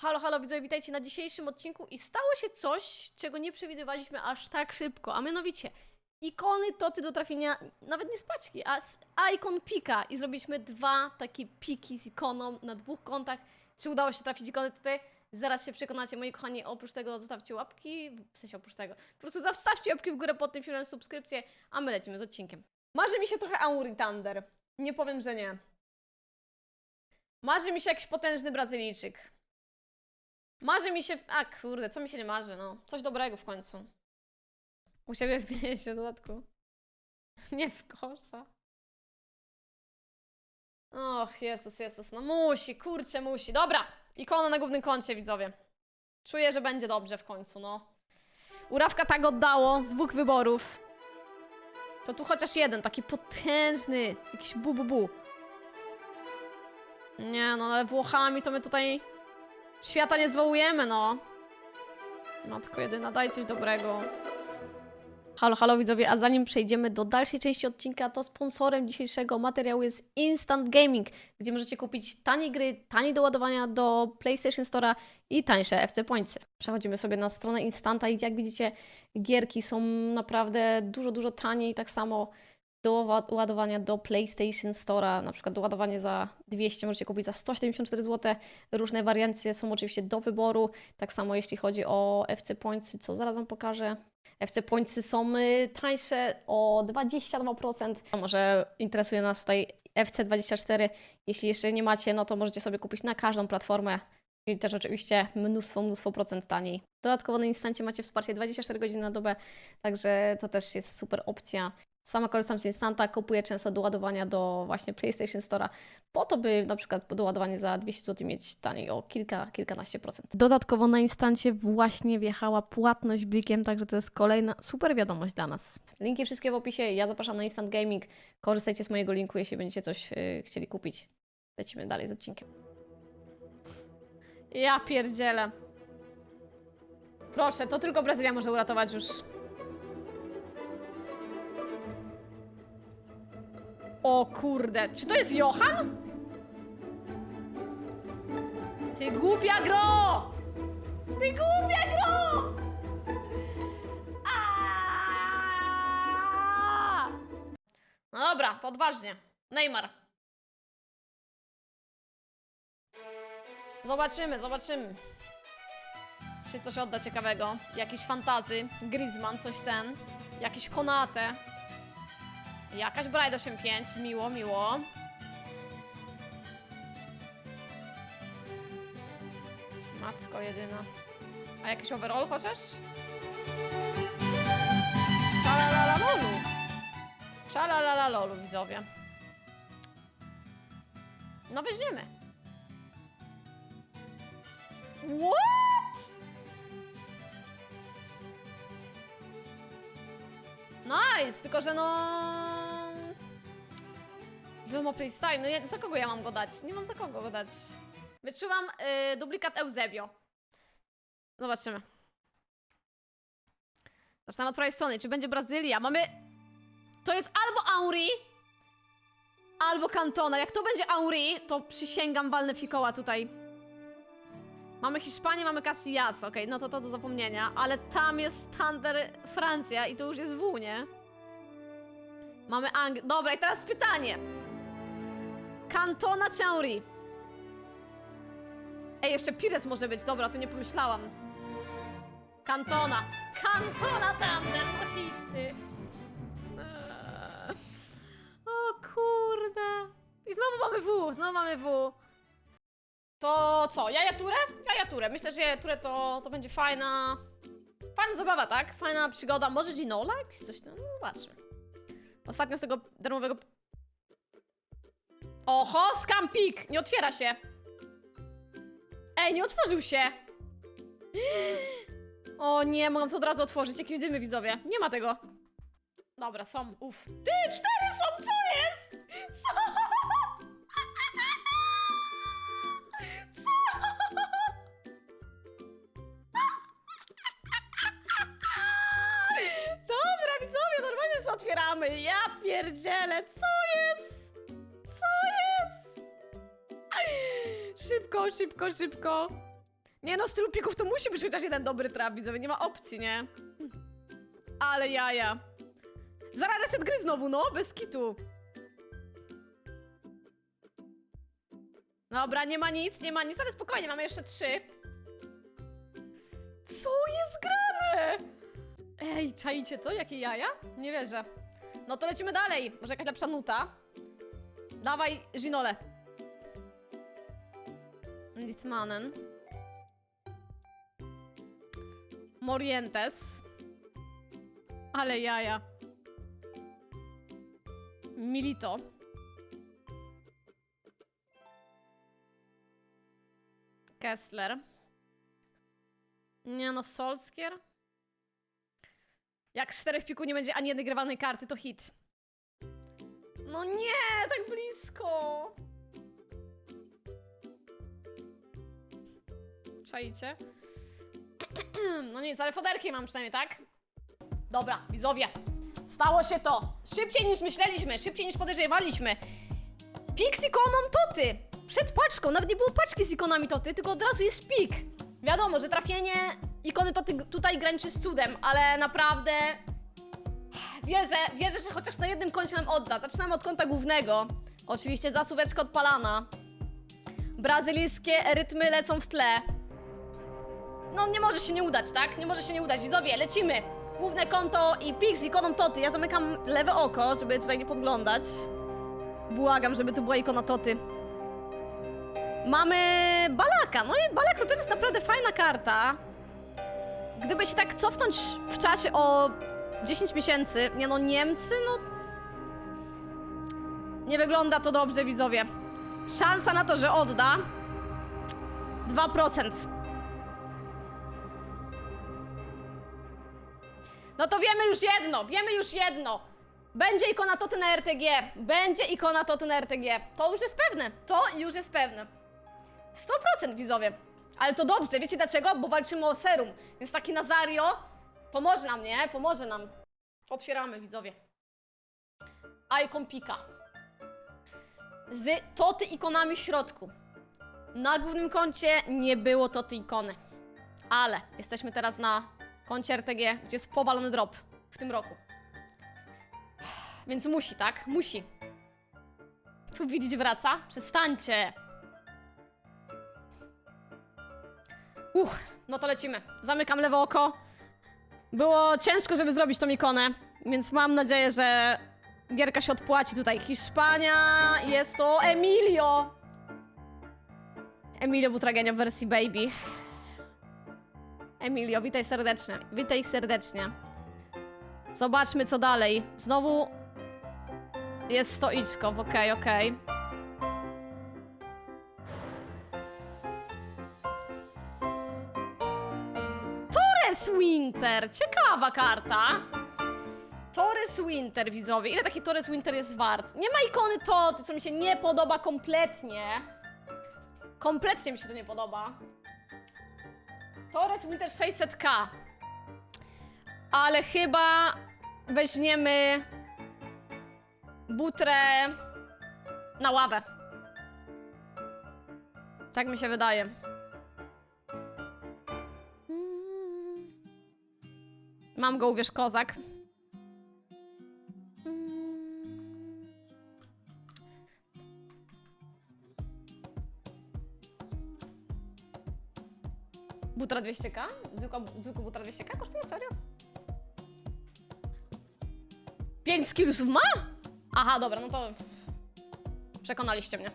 Halo, halo, widzowie, witajcie na dzisiejszym odcinku i stało się coś, czego nie przewidywaliśmy aż tak szybko, a mianowicie ikony toty do trafienia, nawet nie z paczki, a z ikon pika i zrobiliśmy dwa takie piki z ikoną na dwóch kontach. Czy udało się trafić ikony tutaj? Zaraz się przekonacie, moi kochani, oprócz tego zostawcie łapki, w sensie oprócz tego, po prostu zostawcie łapki w górę pod tym filmem, subskrypcję, a my lecimy z odcinkiem. Marzy mi się trochę Auri Thunder, nie powiem, że nie. Marzy mi się jakiś potężny Brazylijczyk. Marzy mi się. A kurde, co mi się nie marzy, no. Coś dobrego w końcu. U siebie w mieście w dodatku. Nie w kosza. Och, Jezus, Jezus. No musi, kurczę, musi. Dobra, ikona na głównym koncie, widzowie. Czuję, że będzie dobrze w końcu, no. Urawka tak oddało z dwóch wyborów. To tu chociaż jeden, taki potężny. Jakiś bu, bu, bu. Nie, no ale Włochami to my tutaj Świata nie zwołujemy, no. Matko jedyna, daj coś dobrego. Halo, halo widzowie, a zanim przejdziemy do dalszej części odcinka, to sponsorem dzisiejszego materiału jest Instant Gaming, gdzie możecie kupić tanie gry, tanie do ładowania do PlayStation Store'a i tańsze FC Pointsy. Przechodzimy sobie na stronę Instant'a i jak widzicie, gierki są naprawdę dużo, dużo taniej, tak samo do ła- ładowania do PlayStation Store'a, na przykład do ładowania za 200 możecie kupić za 174 zł. Różne wariancje są oczywiście do wyboru. Tak samo jeśli chodzi o FC Pointsy, co zaraz Wam pokażę. FC Pointsy są y, tańsze o 22%. A Może interesuje nas tutaj FC24. Jeśli jeszcze nie macie, no to możecie sobie kupić na każdą platformę. I też oczywiście mnóstwo, mnóstwo procent taniej. Dodatkowo na instancie macie wsparcie 24 godziny na dobę, także to też jest super opcja. Sama korzystam z Instanta, kupuję często do ładowania do właśnie PlayStation Store'a, po to, by na przykład do ładowania za 200 zł mieć taniej o kilka, kilkanaście procent. Dodatkowo na Instancie właśnie wjechała płatność blikiem, także to jest kolejna super wiadomość dla nas. Linki wszystkie w opisie, ja zapraszam na Instant Gaming, korzystajcie z mojego linku, jeśli będziecie coś yy, chcieli kupić. Lecimy dalej z odcinkiem. Ja pierdzielę. Proszę, to tylko Brazylia może uratować już. O kurde, czy to jest Johan? Ty głupia gro! Ty głupia gro! No dobra, to odważnie. Neymar. Zobaczymy, zobaczymy. Czy coś odda ciekawego. Jakiś fantazy. Griezmann, coś ten. Jakiś Konate. Jakaś Bride 85, miło, miło. Matko jedyna. A jakiś overall chociaż? Czalalala lolu. Czalalala lolu, widzowie. No weźmiemy. What? Nice, tylko że no... Wiadomo playstyle, no ja, za kogo ja mam go dać? Nie mam za kogo go dać. Wyczuwam y, duplikat Eusebio. Zobaczymy. Zaczynamy od prawej strony. Czy będzie Brazylia? Mamy... To jest albo Auri, albo Cantona. Jak to będzie Auri, to przysięgam walnę fikoła tutaj. Mamy Hiszpanię, mamy Casillas, okej, no to to do zapomnienia, ale tam jest Thunder Francja i to już jest W, nie? Mamy Anglię. Dobra, i teraz pytanie. Cantona czy Henry? Ej, jeszcze Pires może być, dobra, tu nie pomyślałam. Cantona. Cantona Thunder, to hity. O kurde. I znowu mamy W, znowu mamy W. To co, jaja turę? Jaja turę. Myślę, że jaja turę to, to będzie fajna... Fajna zabawa, tak? Fajna przygoda. Może Ginola? Jakieś coś tam? No, zobaczmy. Ostatnio z tego darmowego... Oho, skampik! Nie otwiera się. Ej, nie otworzył się. O nie, mam to od razu otworzyć. Jakieś dymy, widzowie. Nie ma tego. Dobra, są. Uff. Ty, cztery są! Co jest? Co? Dobra, widzowie, normalnie otwieramy. Ja pierdzielę, co jest? Szybko, szybko, szybko. Nie no, z tylu plików to musi być chociaż jeden dobry traf, widzowie, nie ma opcji, nie? Ale jaja. Zaraz reset gry znowu, no, bez kitu. Dobra, nie ma nic, nie ma nic, ale spokojnie, mamy jeszcze trzy. Co jest grane? Ej, czaicie to? Jakie jaja? Nie wierzę. No to lecimy dalej. Może jakaś lepsza nuta? Dawaj, Ginole. Litmanen. Morientes. Ale jaja. Milito. Kessler. Nie no, Solskier. Jak czterech piku nie będzie ani jednej grywanej karty, to hit. No nie, tak blisko. Czajcie? No nic, ale foderki mam przynajmniej, tak? Dobra, widzowie. Stało się to. Szybciej niż myśleliśmy, szybciej niż podejrzewaliśmy. Pik z ikoną Toty. Przed paczką, nawet nie było paczki z ikonami Toty, tylko od razu jest pik. Wiadomo, że trafienie ikony Toty tutaj graniczy z cudem, ale naprawdę wierzę, wierzę, że chociaż na jednym koncie nam odda. Zaczynamy od konta głównego. Oczywiście zasóweczka odpalana. Brazylijskie rytmy lecą w tle. No nie może się nie udać, tak? Nie może się nie udać. Widzowie, lecimy. Główne konto i pik z ikoną Toty. Ja zamykam lewe oko, żeby tutaj nie podglądać. Błagam, żeby tu była ikona Toty. Mamy Balaka. No i Balak to jest naprawdę fajna karta. Gdyby się tak cofnąć w czasie o 10 miesięcy, nie no, Niemcy, no... Nie wygląda to dobrze, widzowie. Szansa na to, że odda 2%. No to wiemy już jedno, wiemy już jedno. Będzie ikona Toty na RTG. Będzie ikona Toty na RTG. To już jest pewne. To już jest pewne. 100% widzowie. Ale to dobrze, wiecie dlaczego? Bo walczymy o serum. Więc taki Nazario pomoże nam, nie? Pomoże nam. Otwieramy, widzowie. Icon Pika. Z Toty ikonami w środku. Na głównym koncie nie było Toty ikony. Ale jesteśmy teraz na koncie RTG, gdzie jest powalony drop w tym roku. Więc musi, tak? Musi. Tu widzieć wraca? Przestańcie. Uch, no to lecimy. Zamykam lewe oko. Było ciężko, żeby zrobić tą ikonę, więc mam nadzieję, że gierka się odpłaci tutaj. Hiszpania, jest to Emilio. Emilio Butragenio w wersji baby. Emilio, witaj serdecznie. Witaj serdecznie. Zobaczmy, co dalej. Znowu jest stoiczko. Okej, okej. Torres Winter! Ciekawa karta. Torres Winter, widzowie. Ile taki Torres Winter jest wart? Nie ma ikony Toty, co mi się nie podoba kompletnie. Kompletnie mi się to nie podoba. Torres Winter 600k. Ale chyba weźmiemy butrę na ławę. Tak mi się wydaje. Mam go, uwierz, kozak. Butra 200k? Zwykła, zwykła butra 200k kosztuje? Serio? 5 skillsów ma? Aha, dobra, no to przekonaliście mnie.